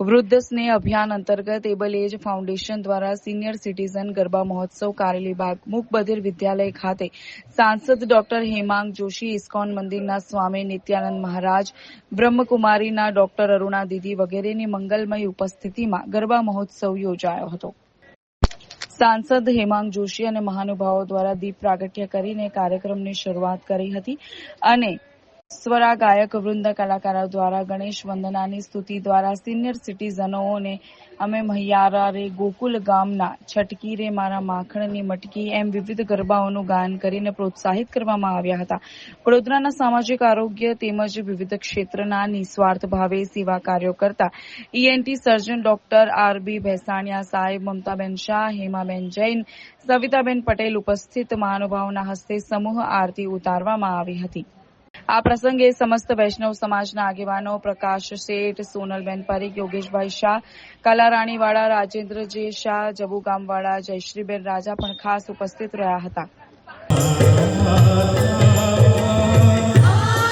વૃદ્ધ સ્નેહ અભિયાન અંતર્ગત એબલ એજ ફાઉન્ડેશન દ્વારા સિનિયર સિટીઝન ગરબા મહોત્સવ કારેલીબાગ મુકબધિર વિદ્યાલય ખાતે સાંસદ ડોક્ટર હેમાંગ જોશી ઇસ્કોન મંદિરના સ્વામી નિત્યાનંદ મહારાજ, બ્રહ્મકુમારીના ડોક્ટર અરુણા દીદી વગેરેની મંગલમય ઉપસ્થિતિમાં ગરબા મહોત્સવ યોજાયો હતો. સાંસદ હેમાંગ જોશી અને મહાનુભાવો દ્વારા દીપ પ્રાગટ્ય કરીને કાર્યક્રમની શરૂઆત કરી હતી અને સ્વરા ગાયક, વૃંદ કલાકારો દ્વારા, ગણેશ વંદનાની સ્તુતિ દ્વારા સિનિયર સિટીઝનોને અમે મહિયારા રે ગોકુલ ગામના છટકી રે મારા માખણની મટકી એમ વિવિધ ગરબાઓનું ગાયન કરીને પ્રોત્સાહિત કરવામાં આવ્યા હતા. વડોદરાના સામાજિક આરોગ્ય તેમજ વિવિધ ક્ષેત્રના નિસ્વાર્થ ભાવે સેવા કાર્યો કરતા ENT surgeon doctor R B Bhesania સાહેબ, મમતાબેન શાહ, હેમાબેન જૈન, સવિતાબેન પટેલ ઉપસ્થિત મહાનુભાવોના હસ્તે સમૂહ આરતી ઉતારવામાં આવી હતી. આ પ્રસંગે સમસ્ત વૈષ્ણવ સમાજના આગેવાનો પ્રકાશ શેઠ, સોનલબેન પરીખ, યોગેશભાઈ શાહ, કલારાણીવાળા રાજેન્દ્રજી શાહ, જબુગામવાળા જયશ્રીબેન રાજા પણ ખાસ ઉપસ્થિત રહ્યા હતા.